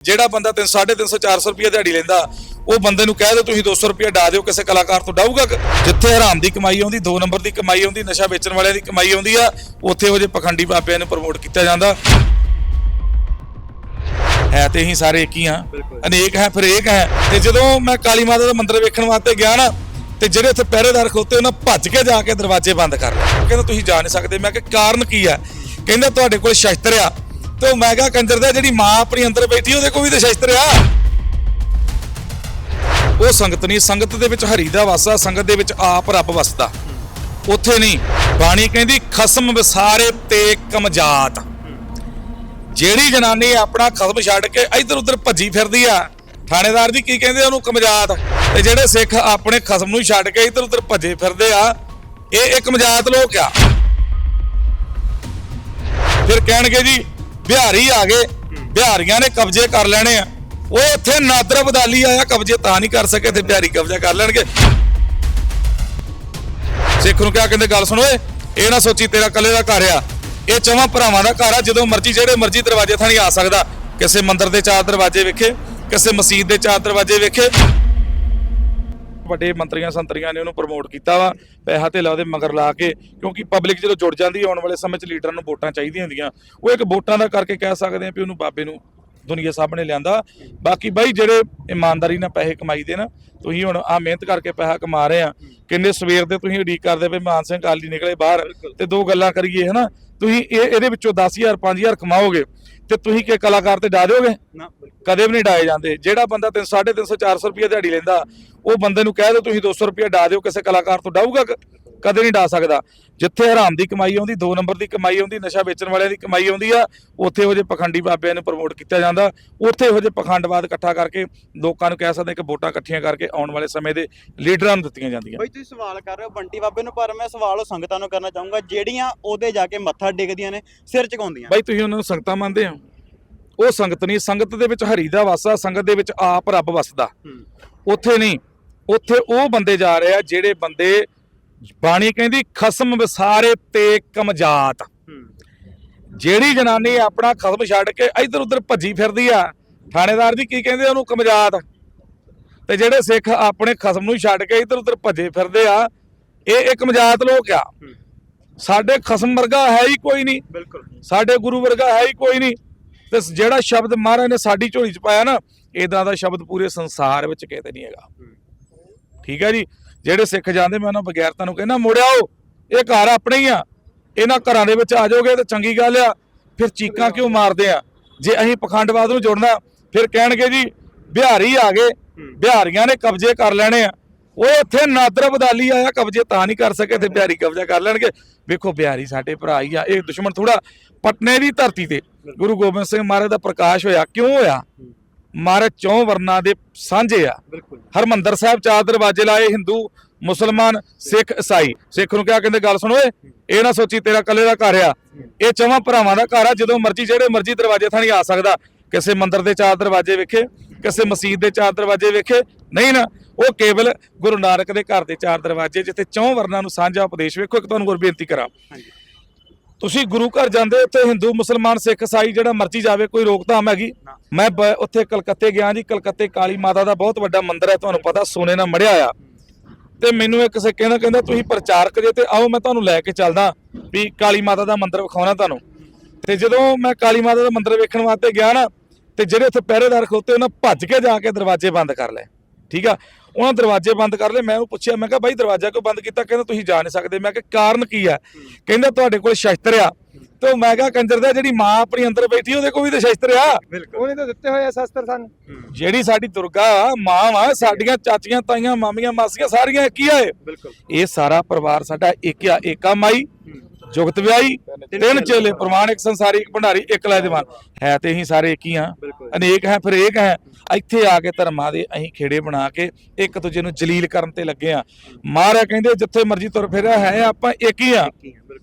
ਜਿਹੜਾ ਬੰਦਾ 300 350 400 ਰੁਪਏ ਦਿਹਾੜੀ ਲੈਂਦਾ ਉਹ ਬੰਦੇ ਨੂੰ ਕਹਿ ਦਿਓ ਤੁਸੀਂ 200 ਰੁਪਏ ਡਾ ਦਿਓ ਕਿਸੇ ਕਲਾਕਾਰ ਤੋਂ ਡਾਊਗਾ? ਜਿੱਥੇ ਹਰਾਮ ਦੀ ਕਮਾਈ ਆਉਂਦੀ 2 ਨੰਬਰ ਦੀ ਕਮਾਈ ਆਉਂਦੀ ਨਸ਼ਾ ਵੇਚਣ ਵਾਲਿਆਂ ਦੀ ਕਮਾਈ ਆਉਂਦੀ ਆ ਉੱਥੇ ਉਹ ਜੇ ਪਖੰਡੀ ਬਾਬਿਆਂ ਨੂੰ ਪ੍ਰਮੋਟ ਕੀਤਾ ਜਾਂਦਾ। ਹੈ ਤੇ ਅਸੀਂ ਸਾਰੇ ਇੱਕ ਹੀ ਆ ਅਨੇਕ ਹੈ ਫਿਰ ਏਕ ਹੈ। ਤੇ ਜਦੋਂ ਮੈਂ ਕਾਲੀ ਮਾਤਾ ਦਾ ਮੰਦਿਰ ਵੇਖਣ ਵਾਸਤੇ ਗਿਆ ਨਾ ਤੇ ਜਿਹੜੇ ਉੱਥੇ ਪਹਿਰੇਦਾਰ ਖੋਤੇ ਉਹਨਾਂ ਭੱਜ ਕੇ ਜਾ ਕੇ ਦਰਵਾਜ਼ੇ ਬੰਦ ਕਰ ਲਏ। ਕਹਿੰਦਾ ਤੁਸੀਂ ਜਾ ਨਹੀਂ ਸਕਦੇ। ਮੈਂ ਕਿਹਾ ਕਾਰਨ ਕੀ ਆ ਕਹਿੰਦਾ ਤੁਹਾਡੇ ਕੋਲ ਸ਼ਸਤਰ ਆ। ਤੇ ਮੈਂ ਕਿਹਾ ਕੰਜਰ ਦਾ ਜਿਹੜੀ ਮਾਂ ਆਪਣੀ ਅੰਦਰ ਬੈਠੀ, ਉਹਦੇ ਕੋਲ ਵੀ ਤੇ ਸ਼ਸਤਰ ਆ। ਉਹ ਸੰਗਤ ਨਹੀਂ, ਸੰਗਤ ਦੇ ਵਿੱਚ ਹਰੀ ਦਾ ਵਾਸਾ, ਸੰਗਤ ਦੇ ਵਿੱਚ ਆਪ ਰੱਬ ਵਸਦਾ। ਉੱਥੇ ਨਹੀਂ, ਬਾਣੀ ਕਹਿੰਦੀ, ਖਸਮ ਵਿਸਾਰੇ ਤੇ ਕਮਜਾਤ ਜਿਹੜੀ ਜਨਾਨੀ ਆਪਣਾ ਖਸਮ ਛੱਡ ਕੇ ਇੱਧਰ ਉੱਧਰ ਭੱਜੀ ਫਿਰਦੀ ਆ, ਥਾਣੇਦਾਰ ਜੀ ਕੀ ਕਹਿੰਦੇ ਉਹਨੂੰ ਕਮਜਾਤ ਤੇ ਜਿਹੜੇ ਸਿੱਖ ਆਪਣੇ ਖਸਮ ਨੂੰ ਛੱਡ ਕੇ ਇੱਧਰ ਉੱਧਰ ਭੱਜੇ ਫਿਰਦੇ ਆ, ਇਹ ਇੱਕ ਮਜਾਤ ਲੋਕ ਆ। ਫਿਰ ਕਹਿਣਗੇ ਜੀ ਬਿਹਾਰੀ ਆ ਗਏ, ਬਿਹਾਰੀਆਂ ਨੇ ਕਬਜ਼ੇ ਕਰ ਲੈਣੇ ਆ। ਉਹ ਇੱਥੇ ਨਾਦਰ ਬਦਾਲੀ ਆਇਆ, ਕਬਜ਼ੇ ਤਾਂ ਨਹੀਂ ਕਰ ਸਕੇ ਤੇ ਬਿਹਾਰੀ ਕਬਜ਼ਾ ਕਰ ਲੈਣਗੇ। ਸਿੱਖ ਨੂੰ ਕਿਹਾ, ਕਹਿੰਦੇ, ਗੱਲ ਸੁਣੋ ਏ ਇਹ ਨਾ ਸੋਚੀ ਤੇਰਾ ਕੱਲੇ ਦਾ ਘਰ ਆ। ਇਹ ਚਵਾਂ ਭਰਾਵਾਂ ਦਾ ਘਰ ਆ, ਜਦੋਂ ਮਰਜ਼ੀ, ਜਿਹੜੇ ਮਰਜ਼ੀ ਦਰਵਾਜ਼ੇ ਥਾਣੀ ਆ ਸਕਦਾ। ਕਿਸੇ ਮੰਦਿਰ ਦੇ ਚਾਰ ਦਰਵਾਜ਼ੇ ਵੇਖੇ, ਕਿਸੇ ਮਸਜਿਦ ਦੇ ਚਾਰ ਦਰਵਾਜ਼ੇ ਵੇਖੇ ਵੱਡੇ ਮੰਤਰੀਆਂ ਸੰਤਰੀਆਂ ਨੇ ਉਹਨੂੰ ਪ੍ਰਮੋਟ ਕੀਤਾ ਵਾ ਪੈਸਾ ਧੇਲਾ ਉਹਦੇ ਮਗਰ ਲਾ ਕੇ ਕਿਉਂਕਿ ਪਬਲਿਕ ਜਦੋਂ ਜੁੜ ਜਾਂਦੀ ਆਉਣ ਵਾਲੇ ਸਮੇਂ 'ਚ ਲੀਡਰਾਂ ਨੂੰ ਵੋਟਾਂ ਚਾਹੀਦੀਆਂ ਹੁੰਦੀਆਂ। ਉਹ ਇੱਕ ਵੋਟਾਂ ਦਾ ਕਰਕੇ ਕਹਿ ਸਕਦੇ ਆ ਵੀ ਉਹਨੂੰ ਬਾਬੇ ਨੂੰ ਦੁਨੀਆ ਸਾਹਮਣੇ ਲਿਆਂਦਾ। ਬਾਕੀ ਬਾਈ ਜਿਹੜੇ ਇਮਾਨਦਾਰੀ ਨਾਲ ਪੈਸੇ ਕਮਾਈਦੇ ਨਾ ਤੁਸੀਂ ਹੁਣ ਆ ਮਿਹਨਤ ਕਰਕੇ ਪੈਸਾ ਕਮਾ ਰਹੇ ਆ ਕਿੰਨੇ ਸਵੇਰ ਦੇ ਤੁਸੀਂ ਉਡੀਕ ਕਰਦੇ ਪਏ ਮਾਨ ਸਿੰਘ ਕਾਲੀ ਨਿਕਲੇ ਬਾਹਰ ਤੇ ਦੋ ਗੱਲਾਂ ਕਰੀਏ ਹਨਾ? ਤੁਸੀਂ ਇਹ ਇਹਦੇ ਵਿੱਚੋਂ 10000 5000 ਕਮਾਓਗੇ ਤੇ ਤੁਸੀਂ ਕਿ ਕਲਾਕਾਰ ਤੇ ਡਾ ਦਿਓਗੇ? ਨਾ। ਕਦੇ ਵੀ ਨਹੀਂ ਡਾਏ ਜਾਂਦੇ। ਜਿਹੜਾ ਬੰਦਾ 300 350 400 ਰੁਪਏ ਦਿਹਾੜੀ ਲੈਂਦਾ ਉਹ ਬੰਦੇ ਨੂੰ ਕਹਿ ਦਿਓ ਤੁਸੀਂ 200 ਰੁਪਏ ਡਾ ਦਿਓ ਕਿਸੇ ਕਲਾਕਾਰ ਤੋਂ ਡਾਊਗਾ? ਕਦੇ ਨਹੀਂ ਡਾ ਸਕਦਾ। ਜਿੱਥੇ ਹਰਾਮ ਦੀ ਕਮਾਈ ਆਉਂਦੀ 2 ਨੰਬਰ ਦੀ ਕਮਾਈ ਆਉਂਦੀ ਨਸ਼ਾ ਵੇਚਣ ਵਾਲਿਆਂ ਦੀ ਕਮਾਈ ਆਉਂਦੀ ਆ ਉੱਥੇ ਉਹ ਜੇ ਪਖੰਡੀ ਬਾਬਿਆਂ ਨੂੰ ਪ੍ਰਮੋਟ ਕੀਤਾ ਜਾਂਦਾ। ਉੱਥੇ ਉਹ ਜੇ ਪਖੰਡਵਾਦ ਇਕੱਠਾ ਕਰਕੇ ਲੋਕਾਂ ਨੂੰ ਕਹਿ ਸਕਦੇ ਕਿ ਵੋਟਾਂ ਇਕੱਠੀਆਂ ਕਰਕੇ ਆਉਣ ਵਾਲੇ ਸਮੇਂ ਦੇ ਲੀਡਰਾਂ ਨੂੰ ਦਿੱਤੀਆਂ ਜਾਂਦੀਆਂ। ਬਈ ਤੁਸੀਂ ਸਵਾਲ ਕਰ ਰਹੇ ਹੋ ਬੰਟੀ ਬਾਬੇ ਨੂੰ ਪਰ ਮੈਂ ਸਵਾਲ ਉਹ ਸੰਗਤਾਂ ਨੂੰ ਕਰਨਾ ਚਾਹੂੰਗਾ ਜਿਹੜੀਆਂ ਉਹਦੇ ਜਾ ਕੇ ਮੱਥਾ ਟੇਕਦੀਆਂ ਨੇ ਸਿਰ ਝੁਕਾਉਂਦੀਆਂ। ਬਾਈ ਤੁਸੀਂ ਉਹਨਾਂ ਨੂੰ ਸੰਗਤਾਂ ਮੰਨਦੇ ਹੋ? ਉਹ ਸੰਗਤ ਨਹੀਂ ਸੰਗਤ ਦੇ ਵਿੱਚ ਹਰੀ ਦਾ ਵਾਸਾ ਸੰਗਤ ਦੇ ਵਿੱਚ ਆਪ ਰੱਬ ਵਸਦਾ। ਉੱਥੇ ਨਹੀਂ ਉੱਥੇ ਉਹ ਬੰਦੇ ਜਾ ਰਹੇ ਆ ਜਿਹੜੇ ਬੰਦੇ ਬਾਣੀ ਕਹਿੰਦੀ ਖਸਮ ਵਿਸਾਰੇ ਤੇ ਕਮਜਾਤ। ਜਿਹੜੀ ਜਨਾਨੀ ਆਪਣਾ ਖਸਮ ਛੱਡ ਕੇ ਇੱਧਰ ਉੱਧਰ ਭੱਜੀ ਫਿਰਦੀ ਆ ਥਾਣੇਦਾਰ ਜੀ ਕੀ ਕਹਿੰਦੇ ਉਹਨੂੰ? ਕਮਜਾਤ। ਤੇ ਜਿਹੜੇ ਸਿੱਖ ਆਪਣੇ ਖਸਮ ਨੂੰ ਛੱਡ ਕੇ ਇੱਧਰ ਉੱਧਰ ਭੱਜੇ ਫਿਰਦੇ ਆ ਇਹ ਇੱਕ ਮਜਾਤ ਲੋਕ ਆ। ਸਾਡੇ ਖਸਮ ਵਰਗਾ ਹੈ ਹੀ ਕੋਈ ਨਹੀਂ। ਬਿਲਕੁਲ। ਸਾਡੇ ਗੁਰੂ ਵਰਗਾ ਹੈ ਹੀ ਕੋਈ ਨਹੀਂ। ਤੇ ਜਿਹੜਾ ਸ਼ਬਦ ਮਹਾਰਾਜ ਨੇ ਸਾਡੀ ਝੋਲੀ 'ਚ ਪਾਇਆ ਨਾ ਇਦਾਂ ਦਾ ਸ਼ਬਦ ਪੂਰੇ ਸੰਸਾਰ ਵਿੱਚ ਕਿਤੇ ਨਹੀਂ ਹੈਗਾ। ਠੀਕ ਹੈ ਜੀ? ਜਿਹੜੇ ਸਿੱਖ ਜਾਂਦੇ ਮੈਂ ਉਹਨਾਂ ਬਗੈਰਤਾਂ ਨੂੰ ਕਹਿੰਦਾ ਮੁੜਿਆਓ ਇਹ ਘਰ ਆਪਣੇ ਹੀ ਆ। ਇਹਨਾਂ ਘਰਾਂ ਦੇ ਵਿੱਚ ਆ ਜਾਓਗੇ ਤਾਂ ਚੰਗੀ ਗੱਲ ਆ। ਫਿਰ ਚੀਕਾਂ ਕਿਉਂ ਮਾਰਦੇ ਆ? ਜੇ ਅਸੀਂ ਪਖੰਡਵਾਦ ਨੂੰ ਜੋੜਨਾ ਫਿਰ ਕਹਿਣਗੇ ਜੀ ਬਿਹਾਰੀ ਆ ਗਏ। ਬਿਹਾਰੀਆਂ ਨੇ ਕਬਜ਼ੇ ਕਰ ਲੈਣੇ ਆ। ਉਹ ਇੱਥੇ ਨਾਦਰ ਬਦਾਲੀ ਆਇਆ ਕਬਜ਼ੇ ਤਾਂ ਨਹੀਂ ਕਰ ਸਕੇ ਤੇ ਬਿਹਾਰੀ ਕਬਜ਼ਾ ਕਰ ਲੈਣਗੇ। ਵੇਖੋ ਬਿਹਾਰੀ ਸਾਡੇ ਭਰਾ ਹੀ ਆ ਇਹ ਦੁਸ਼ਮਣ ਥੋੜਾ ਪਟਨੇ ਦੀ ਧਰਤੀ ਤੇ। ਗੁਰੂ ਗੋਬਿੰਦ ਸਿੰਘ ਮਹਾਰਾਜ ਦਾ ਪ੍ਰਕਾਸ਼ ਹੋਇਆ ਕਿਉਂ ਹੋਇਆ? ਮਹਾਰਾਜ ਚੌਂ ਵਰਨਾ ਦੇ ਸਾਂਝੇ ਆ। ਹਰਮੰਦਰ ਸਾਹਿਬ ਚਾਰ ਦਰਵਾਜ਼ੇ ਲਾਏ ਹਿੰਦੂ ਮੁਸਲਮਾਨ ਸਿੱਖ ਈਸਾਈ। ਸਿੱਖ ਨੂੰ ਕਿਹਾ ਕਹਿੰਦੇ ਗੱਲ ਸੁਣੋ ਏ ਇਹ ਨਾ ਸੋਚੀ ਤੇਰਾ ਕੱਲੇ ਦਾ ਘਰ ਆ। ਇਹ ਚਵਾਂ ਭਰਾਵਾਂ ਦਾ ਘਰ ਆ ਜਦੋਂ ਮਰਜ਼ੀ ਜਿਹੜੇ ਮਰਜ਼ੀ ਦਰਵਾਜ਼ੇ ਥਾਣੀ ਆ ਸਕਦਾ। ਕਿਸੇ ਮੰਦਿਰ ਦੇ ਚਾਰ ਦਰਵਾਜ਼ੇ ਵੇਖੇ। ਕਿਸੇ ਮਸਜਿਦ ਦੇ ਚਾਰ ਦਰਵਾਜ਼ੇ ਵੇਖੇ? ਨਹੀਂ ਨਾ। ਉਹ ਕੇਵਲ ਗੁਰੂ ਨਾਨਕ ਦੇ ਘਰ ਦੇ ਚਾਰ ਦਰਵਾਜ਼ੇ ਜਿੱਥੇ ਚੌਂ ਵਰਨਾਂ ਨੂੰ ਸਾਂਝਾ ਉਪਦੇਸ਼ ਵੇਖੋ। ਇੱਕ ਤੁਹਾਨੂੰ ਹੋਰ ਬੇਨਤੀ ਕਰਾਂ। ਤੁਸੀਂ ਗੁਰੂ ਘਰ ਜਾਂਦੇ ਉੱਥੇ ਹਿੰਦੂ ਮੁਸਲਮਾਨ ਸਿੱਖ ਈਸਾਈ ਜਿਹੜਾ ਮਰਜ਼ੀ ਜਾਵੇ ਕੋਈ ਰੋਕਥਾਮ ਹੈਗੀ। ਮੈਂ ਉੱਥੇ ਕਲਕੱਤੇ ਗਿਆ ਜੀ। ਕਲਕੱਤੇ ਕਾਲੀ ਮਾਤਾ ਦਾ ਬਹੁਤ ਵੱਡਾ ਮੰਦਿਰ ਹੈ ਤੁਹਾਨੂੰ ਪਤਾ ਸੋਨੇ ਨਾਲ ਮੜਿਆ ਆ। ਤੇ ਮੈਨੂੰ ਇੱਕ ਸੇ ਕਹਿੰਦਾ ਕਹਿੰਦਾ ਤੁਸੀਂ ਪ੍ਰਚਾਰਕ ਜੇ ਤੇ ਆਓ ਮੈਂ ਤੁਹਾਨੂੰ ਲੈ ਕੇ ਚੱਲਦਾ ਵੀ ਕਾਲੀ ਮਾਤਾ ਦਾ ਮੰਦਿਰ ਵਿਖਾਉਣਾ ਤੁਹਾਨੂੰ। ਤੇ ਜਦੋਂ ਮੈਂ ਕਾਲੀ ਮਾਤਾ ਦਾ ਮੰਦਿਰ ਵੇਖਣ ਵਾਸਤੇ ਗਿਆ ਨਾ ਤੇ ਜਿਹੜੇ ਉੱਥੇ ਪਹਿਰੇਦਾਰ ਖੋਤੇ ਉਹਨਾਂ ਭੱਜ ਕੇ ਜਾ ਕੇ ਦਰਵਾਜ਼ੇ ਬੰਦ ਕਰ ਲਏ। ਠੀਕ ਆ? ਉਹਨਾਂ ਦਰਵਾਜ਼ੇ ਬੰਦ ਕਰ ਲਏ। ਮੈਂ ਉਹਨੂੰ ਪੁੱਛਿਆ ਮੈਂ ਕਿਹਾ ਬਾਈ ਦਰਵਾਜ਼ਾ ਕਿਉਂ ਬੰਦ ਕੀਤਾ? ਕਹਿੰਦਾ ਤੁਸੀਂ ਜਾ ਨਹੀਂ ਸਕਦੇ। ਮੈਂ ਕਿਹਾ ਕਾਰਨ ਕੀ ਆ? ਕਹਿੰਦਾ ਤੁਹਾਡੇ ਕੋਲ ਸ਼ਸਤਰ ਆ। ਤੇ ਮੈਂ ਕਿਹਾ ਕੰਜਰ ਦਾ ਜਿਹੜੀ ਮਾਂ ਆਪਣੀ ਅੰਦਰ ਬੈਠੀ ਉਹਦੇ ਕੋਲ ਵੀ ਤੇ ਸ਼ਸਤਰ ਆ। ਉਹਨੇ ਤਾਂ ਦਿੱਤੇ ਹੋਏ ਆ ਸ਼ਸਤਰ ਸਾਨੂੰ। ਜਿਹੜੀ ਸਾਡੀ ਦੁਰਗਾ ਮਾਂ ਵਾ ਸਾਡੀਆਂ ਚਾਚੀਆਂ ਤਾਈਆਂ ਮਾਮੀਆਂ ਮਾਸੀਆਂ ਸਾਰੀਆਂ ਇੱਕ ਹੀ ਆ ਇਹ। ਬਿਲਕੁਲ। ਇਹ ਸਾਰਾ ਪਰਿਵਾਰ ਸਾਡਾ ਇੱਕ ਆ ਏਕਾ ਮਾਈ। ਜੁਗਤ ਵਿਆਹੀ ਤਿੰਨ ਚੇਲੇ ਪ੍ਰਮਾਣ ਇੱਕ ਸੰਸਾਰੀ ਇੱਕ ਭੰਡਾਰੀ ਇੱਕ ਲੈ ਦੇਵਾਨ। ਹੈ ਤੇ ਅਸੀਂ ਸਾਰੇ ਇੱਕ ਹੀ ਆ ਅਨੇਕ ਹੈ ਫਿਰ ਏਕ ਹੈ। ਇੱਥੇ ਆ ਕੇ ਧਰਮਾਂ ਦੇ ਅਸੀਂ ਖੇੜੇ ਬਣਾ ਕੇ ਇੱਕ ਦੂਜੇ ਨੂੰ ਜਲੀਲ ਕਰਨ ਤੇ ਲੱਗੇ ਆ ਮਹਾਰਾਜ ਕਹਿੰਦੇ ਜਿੱਥੇ ਮਰਜ਼ੀ ਤੁਰ ਫਿਰਿਆ ਹੈ ਆਪਾਂ ਇੱਕ ਹੀ ਆ